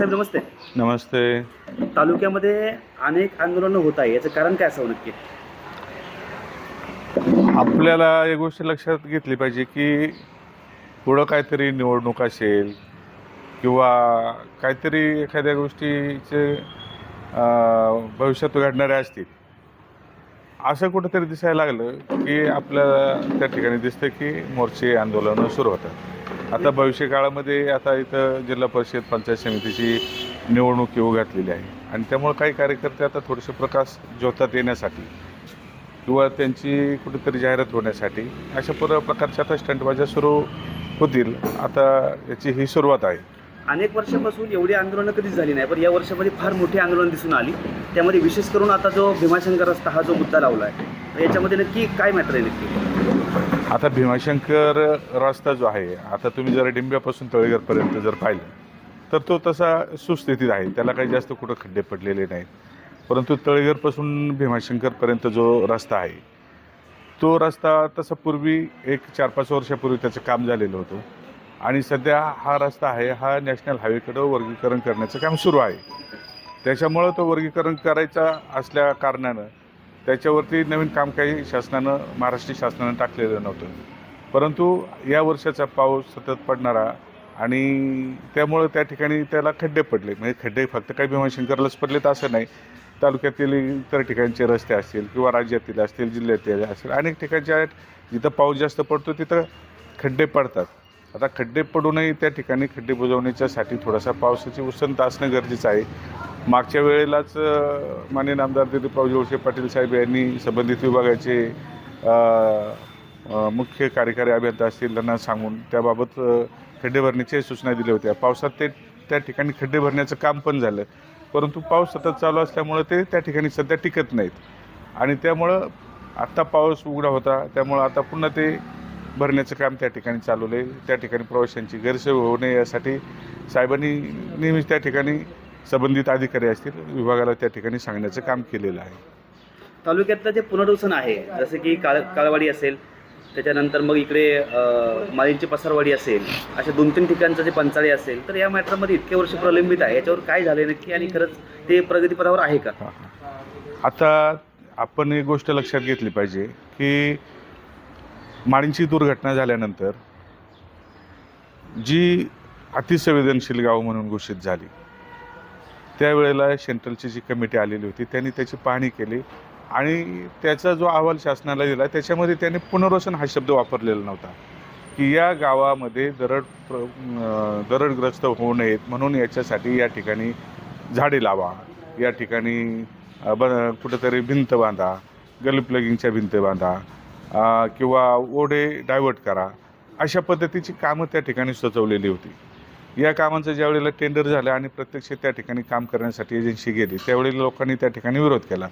साहेब नमस्ते. नमस्ते. तालुक्यामध्ये अनेक आंदोलनं होत आहे याचं कारण काय असावं नक्की? आपल्याला एक गोष्ट लक्षात घेतली पाहिजे की पुढं काहीतरी निवडणूक असेल किंवा काहीतरी एखाद्या गोष्टीचे भविष्यात घडणारे असतील असं कुठंतरी दिसायला लागलं की आपल्याला त्या ठिकाणी दिसतं की मोर्चे आंदोलनं सुरू होतात. आता भविष्य काळामध्ये आता इथं जिल्हा परिषद पंचायत समितीची निवडणूक येऊ घातलेली आहे. आणि त्यामुळे काही कार्यकर्ते आता थोडेसे प्रकाश ज्योतात येण्यासाठी किंवा त्यांची कुठेतरी जाहिरात होण्यासाठी अशा पूर्व प्रकारच्या आता स्टंटबाज्या सुरू होतील. आता याची ही सुरुवात आहे. अनेक वर्षापासून एवढी आंदोलनं कधीच झाली नाही पण या वर्षामध्ये फार मोठी आंदोलन दिसून आली. त्यामध्ये विशेष करून आता जो भीमाशंकर रस्ता हा जो मुद्दा लावला आहे याच्यामध्ये नक्की काय मॅटर आहे नक्की? आता भीमाशंकर रस्ता जो आहे आता तुम्ही जर डिंब्यापासून तळेघरपर्यंत जर पाहिलं तर तो तसा सुस्थितीत आहे. त्याला काही जास्त कुठं खड्डे पडलेले नाहीत. परंतु तळेघरपासून भीमाशंकरपर्यंत जो रस्ता आहे तो रस्ता तसा पूर्वी एक चार पाच वर्षापूर्वी त्याचं काम झालेलं होतं. आणि सध्या हा रस्ता आहे हा नॅशनल हायवेकडं वर्गीकरण करण्याचं काम सुरू आहे. त्याच्यामुळं तो वर्गीकरण करायचा असल्या कारणानं त्याच्यावरती नवीन काम काही शासनानं महाराष्ट्र शासनानं टाकलेलं नव्हतं. परंतु या वर्षाचा पाऊस सतत पडणारा आणि त्यामुळं त्या ठिकाणी त्याला खड्डे पडले. म्हणजे खड्डे फक्त काही भीमाशंकरलाच पडलेत असं नाही. तालुक्यातील इतर ठिकाणचे रस्ते असतील किंवा राज्यातील असतील जिल्ह्यातील असतील अनेक ठिकाणचे आहेत. जिथं पाऊस जास्त पडतो तिथं खड्डे पडतात. आता खड्डे पडूनही त्या ठिकाणी खड्डे बुजवण्याच्यासाठी थोडासा पावसाची उसंत असणं गरजेचं आहे. मागच्या वेळेलाच माननीय आमदार दिलीपराव जोडशे पाटील साहेब यांनी संबंधित विभागाचे मुख्य कार्यकारी अभियंता असतील त्यांना सांगून त्याबाबत खड्डे भरण्याच्या सूचना दिल्या होत्या पावसात ते त्या ठिकाणी खड्डे भरण्याचं काम पण झालं. परंतु पाऊस सतत चालू असल्यामुळं ते त्या ठिकाणी सध्या टिकत नाहीत. आणि त्यामुळं आत्ता पाऊस उघडा होता. त्यामुळं आता पुन्हा ते भरण्याचं काम त्या ठिकाणी चालवलं आहे. त्या ठिकाणी प्रवाशांची गैरसोय होऊ नये यासाठी साहेबांनी नेहमीच त्या ठिकाणी संबंधित अधिकारी असतील विभागाला त्या ठिकाणी सांगण्याचं काम केलेलं आहे तालुक्यातलं जे पुनर्वसन आहे जसं की काळ काळवाडी असेल त्याच्यानंतर मग इकडे माळींची पसारवाडी असेल अशा दोन तीन ठिकाणचं जे पंचाळी असेल तर या मॅटरमध्ये इतके वर्ष प्रलंबित आहे याच्यावर काय झालं नक्की आणि खरंच ते प्रगतीपथावर आहे का. आता आपण एक गोष्ट लक्षात घेतली पाहिजे की माळींची दुर्घटना झाल्यानंतर जी अतिसंवेदनशील गाव म्हणून घोषित झाली त्यावेळेला सेंट्रलची जी कमिटी आलेली होती त्यांनी त्याची पाहणी केली आणि त्याचा जो अहवाल शासनाला दिला त्याच्यामध्ये त्यांनी पुनर्वसन हा शब्द वापरलेला नव्हता की या गावामध्ये दरड प्र दरडग्रस्त होऊ नयेत म्हणून याच्यासाठी या ठिकाणी झाडे लावा या ठिकाणी ब कुठंतरी भिंत बांधा गली प्लगिंगच्या भिंत बांधा किंवा ओढे डायव्हर्ट करा अशा पद्धतीची कामं त्या ठिकाणी सुचवलेली होती. या कामांचं ज्यावेळेला टेंडर झालं आणि प्रत्यक्ष त्या ठिकाणी काम करण्यासाठी एजन्सी गेली त्यावेळी लोकांनी त्या ठिकाणी विरोध केला.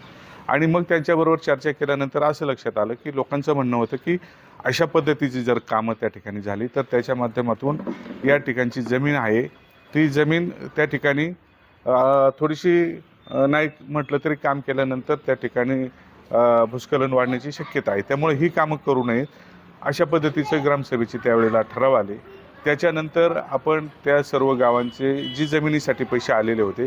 आणि मग त्यांच्याबरोबर चर्चा केल्यानंतर असं लक्षात आलं की लोकांचं म्हणणं होतं की अशा पद्धतीची जर कामं त्या ठिकाणी झाली तर त्याच्या माध्यमातून या ठिकाणची जमीन आहे. ती जमीन त्या ठिकाणी थोडीशी नाही म्हटलं तरी काम केल्यानंतर त्या ठिकाणी भूस्खलन वाढण्याची शक्यता आहे. त्यामुळे ही कामं करू नयेत. अशा पद्धतीचं ग्रामसभेची त्यावेळेला ठराव आले. त्याच्यानंतर आपण त्या सर्व गावांचे जी जमिनीसाठी पैसे आलेले होते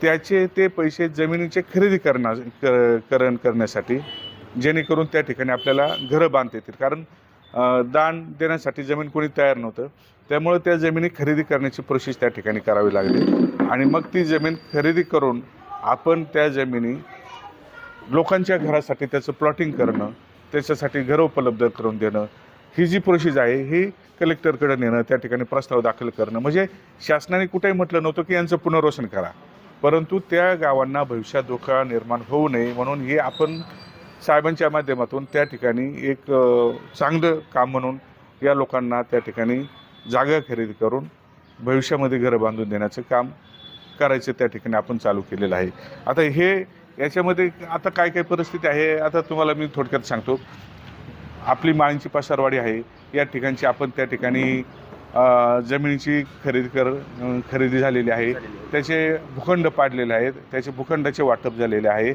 त्याचे ते पैसे जमिनीचे खरेदी करण्या क- करण करण्यासाठी जेणेकरून त्या ठिकाणी आपल्याला घरं बांधता येतील. कारण दान देण्यासाठी जमीन कोणी तयार नव्हतं त्यामुळे त्या जमिनी खरेदी करण्याची प्रोसेस त्या ठिकाणी करावी लागली. आणि मग ती जमीन खरेदी करून आपण त्या जमिनी लोकांच्या घरासाठी त्याचं प्लॉटिंग करणं त्याच्यासाठी घरं उपलब्ध करून देणं ही जी प्रोसेस आहे ही कलेक्टरकडे नेणं त्या ठिकाणी प्रस्ताव दाखल करणं म्हणजे शासनाने कुठेही म्हटलं नव्हतं की यांचं पुनर्वसन करा. परंतु त्या गावांना भविष्यात धोका निर्माण होऊ नये म्हणून हे आपण साहेबांच्या माध्यमातून त्या ठिकाणी एक चांगलं काम म्हणून या लोकांना त्या ठिकाणी जागा खरेदी करून भविष्यामध्ये घरं बांधून देण्याचं काम करायचं त्या ठिकाणी आपण चालू केलेलं आहे. आता हे याच्यामध्ये आता काय काय परिस्थिती आहे आता तुम्हाला मी थोडक्यात सांगतो. आपली माळींची पसारवाडी आहे. या ठिकाणची आपण त्या ठिकाणी जमिनीची खरेदी कर खरेदी झालेली आहे. त्याचे भूखंड पाडलेले आहेत. त्याचे भूखंडाचे वाटप झालेले आहे.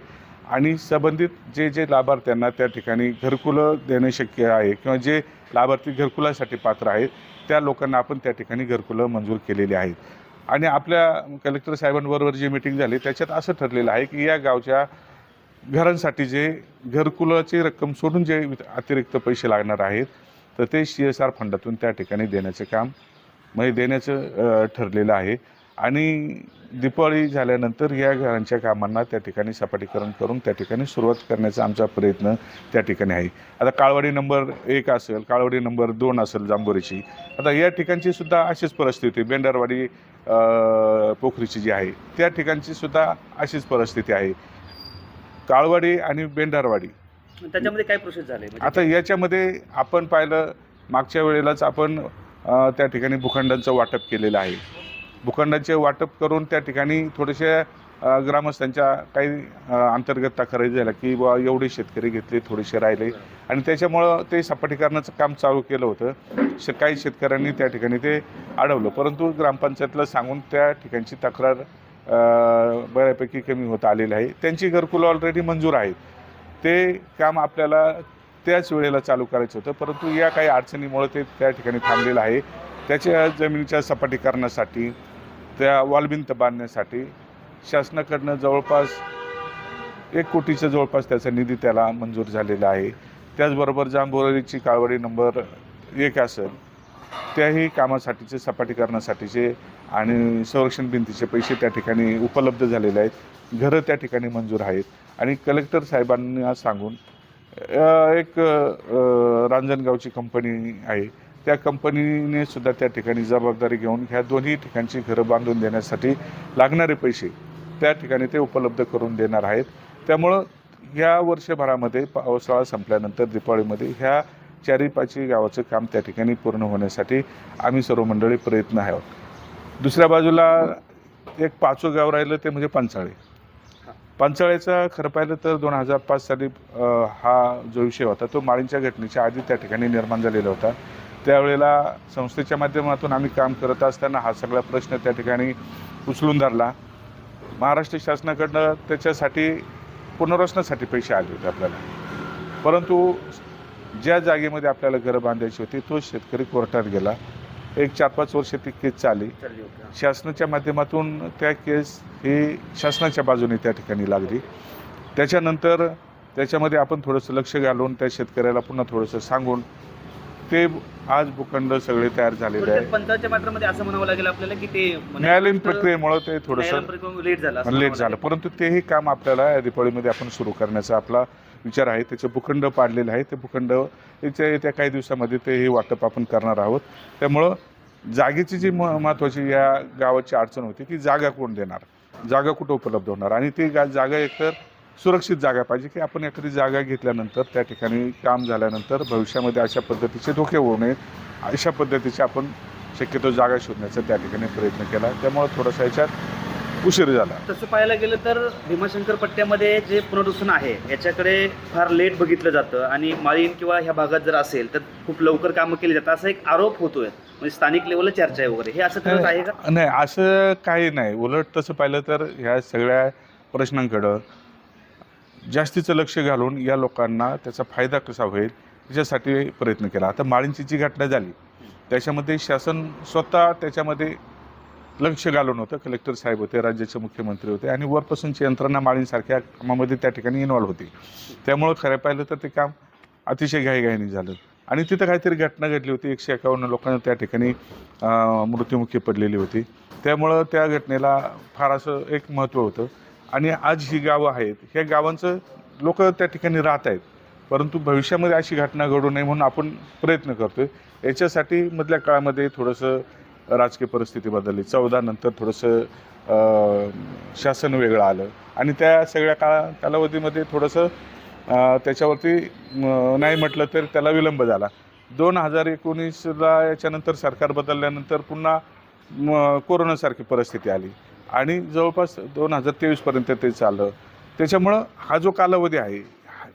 आणि संबंधित जे जे लाभार्थ्यांना त्या ठिकाणी घरकुलं देणे शक्य आहे किंवा जे लाभार्थी घरकुलासाठी पात्र आहेत त्या लोकांना आपण त्या ठिकाणी घरकुलं मंजूर केलेली आहेत. आणि आपल्या कलेक्टर साहेबांबरोबर जी मिटिंग झाली त्याच्यात असं ठरलेलं आहे की या गावच्या घरांसाठी जे घरकुलाची रक्कम सोडून जे अतिरिक्त पैसे लागणार आहेत तर ते सी एस आर फंडातून त्या ठिकाणी देण्याचं काम म्हणजे देण्याचं ठरलेलं आहे. आणि दिपावळी झाल्यानंतर या घरांच्या कामांना त्या ठिकाणी सपाटीकरण करून त्या ठिकाणी सुरुवात करण्याचा आमचा प्रयत्न त्या ठिकाणी आहे. आता काळवाडी नंबर एक असेल काळवाडी नंबर दोन असेल जांभोरीची आता या ठिकाणची सुद्धा अशीच परिस्थिती बेंडरवाडी पोखरीची जी आहे त्या ठिकाणची सुद्धा अशीच परिस्थिती आहे. काळवाडी आणि बेंडारवाडी त्याच्यामध्ये काय प्रोसेस झाले म्हणजे आता याच्यामध्ये आपण पाहिलं मागच्या वेळेलाच आपण त्या ठिकाणी भूखंडांचं वाटप केलेलं आहे. भूखंडांचे वाटप करून त्या ठिकाणी थोडेसे अ, ग्रामस्थांच्या काही अंतर्गत तक्रारी झाल्या की बा एवढे शेतकरी घेतले थोडेसे राहिले. आणि त्याच्यामुळं ते सपाटीकरणाचं काम चालू केलं होतं. श काही शेतकऱ्यांनी त्या ठिकाणी ते अडवलं. परंतु ग्रामपंचायतला सांगून त्या ठिकाणची तक्रार बऱ्यापैकी कमी होत आलेली आहे. त्यांची घरकुलं ऑलरेडी मंजूर आहेत. ते काम आपल्याला त्याच वेळेला चालू करायचं होतं परंतु या काही अडचणीमुळे ते त्या ठिकाणी थांबलेलं आहे. त्याच्या जमिनीच्या सपाटीकरणासाठी त्या वॉलभिंत बांधण्यासाठी शासनाकडनं जवळपास एक कोटीच्या जवळपास त्याचा निधी त्याला मंजूर झालेला आहे. त्याचबरोबर जांभोरीची काळवडी नंबर एक असेल त्याही कामासाठीचे सपाटीकरणासाठीचे आणि संरक्षण भिंतीचे पैसे त्या ठिकाणी उपलब्ध झालेले आहेत. घरं त्या ठिकाणी मंजूर आहेत. आणि कलेक्टर साहेबांना सांगून एक रांजणगावची कंपनी आहे. त्या कंपनीने सुद्धा त्या ठिकाणी जबाबदारी घेऊन ह्या दोन्ही ठिकाणची घरं बांधून देण्यासाठी लागणारे पैसे त्या ठिकाणी ते उपलब्ध करून देणार आहेत. त्यामुळं ह्या वर्षभरामध्ये पावसाळा संपल्यानंतर दिपाळीमध्ये ह्या चारी पाची गावाचं काम त्या ठिकाणी पूर्ण होण्यासाठी आम्ही सर्व मंडळी प्रयत्न आहोत दुसऱ्या बाजूला एक पाचवं गाव राहिलं ते म्हणजे पंचाळे पंचाळ्याचा खरं पाहिलं तर दोन हजार पाच साली हा जो विषय होता तो माळींच्या घटनेच्या आधी त्या ठिकाणी निर्माण झालेला होता. त्यावेळेला संस्थेच्या माध्यमातून आम्ही काम करत असताना हा सगळा प्रश्न त्या ठिकाणी उचलून धरला. महाराष्ट्र शासनाकडनं त्याच्यासाठी पुनर्वसनासाठी पैसे आले होते आपल्याला. परंतु ज्या जागेमध्ये आपल्याला घरं बांधायची होती तो शेतकरी कोर्टात गेला. एक चार पाच वर्ष ती केस चालली. शासनाच्या माध्यमातून त्या केस ही शासनाच्या बाजूने त्या ठिकाणी लागली. त्याच्यानंतर त्याच्यामध्ये आपण थोडंसं लक्ष घालून त्या शेतकऱ्याला पुन्हा थोडंसं सांगून ते आज भूखंड सगळे तयार झालेले आहे पंचायतच्या असं म्हणावं लागेल आपल्याला की ते न्यायालयीन प्रक्रियेमुळे ते थोडंसं लेट झालं लेट झालं. परंतु तेही काम आपल्याला या दिपावळीमध्ये आपण सुरू करण्याचा आपला विचार आहे त्याचं भूखंड पाडलेलं आहे ते भूखंड याच्या येत्या काही दिवसामध्ये ते हे वाटप आपण करणार आहोत. त्यामुळं जागेची जी म महत्त्वाची या गावाची अडचण होती की जागा कोण देणार? जागा कुठं उपलब्ध होणार? आणि ती गा जागा एकतर सुरक्षित जागा पाहिजे की आपण एखादी जागा घेतल्यानंतर त्या ठिकाणी काम झाल्यानंतर भविष्यामध्ये अशा पद्धतीचे धोके होऊ नयेत. अशा पद्धतीचे आपण शक्यतो जागा शोधण्याचा त्या ठिकाणी प्रयत्न केला. त्यामुळं थोडासा याच्यात उशीर झाला. तसं पाहायला गेलं तर भीमाशंकर पट्ट्यामध्ये जे पुनर्वसन आहे याच्याकडे फार लेट बघितलं जातं आणि माळीन किंवा ह्या भागात जर असेल तर खूप लवकर कामं केली जातात. असा एक आरोप होतोय. म्हणजे स्थानिक लेवलला चर्चा आहे वगैरे. हे असं आहे का? नाही असं काही नाही. उलट तसं पाहिलं तर ह्या सगळ्या प्रश्नांकडं जास्तीचं लक्ष घालून या लोकांना त्याचा फायदा कसा होईल याच्यासाठी प्रयत्न केला. आता माळींची जी घटना झाली त्याच्यामध्ये शासन स्वतः त्याच्यामध्ये लक्ष घालून होतं. कलेक्टर साहेब होते राज्याचे मुख्यमंत्री होते आणि वरपासूनची यंत्रणा माळींसारख्या कामामध्ये त्या ठिकाणी इन्व्हॉल्व्ह होती. त्यामुळं खरं पाहिलं तर ते काम अतिशय घाईघाईने झालं. आणि तिथं काहीतरी घटना घडली होती. एकशे एकावन्न लोकांना त्या ठिकाणी मृत्युमुखी पडलेली होती. त्यामुळं त्या घटनेला फार असं एक महत्त्व होतं. आणि आज ही गावं आहेत ह्या गावांचं लोक त्या ठिकाणी राहत आहेत. परंतु भविष्यामध्ये अशी घटना घडू नये म्हणून आपण प्रयत्न करतोय. याच्यासाठी मधल्या काळामध्ये थोडंसं राजकीय परिस्थिती बदलली. चौदा नंतर थोडंसं शासन वेगळं आलं. आणि त्या सगळ्या काळा कालावधीमध्ये थोडंसं त्याच्यावरती नाही म्हटलं तर त्याला विलंब झाला. दोन हजार एकोणीसला याच्यानंतर सरकार बदलल्यानंतर पुन्हा कोरोनासारखी परिस्थिती आली. आणि जवळपास दोन हजार तेवीसपर्यंत ते चाललं. त्याच्यामुळं हा जो कालावधी आहे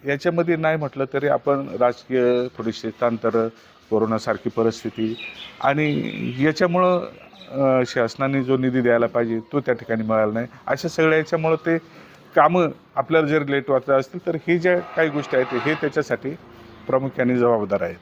याच्यामध्ये नाही म्हटलं तरी आपण राजकीय थोडीशी तांतर कोरोनासारखी परिस्थिती. आणि याच्यामुळं शासनाने जो निधी द्यायला पाहिजे तो त्या ठिकाणी मिळाला नाही. अशा सगळ्या याच्यामुळं ते कामं आपल्याला जर लेट वाचत असतील तर हे ज्या काही गोष्टी आहेत हे त्याच्यासाठी प्रामुख्याने जबाबदार आहेत.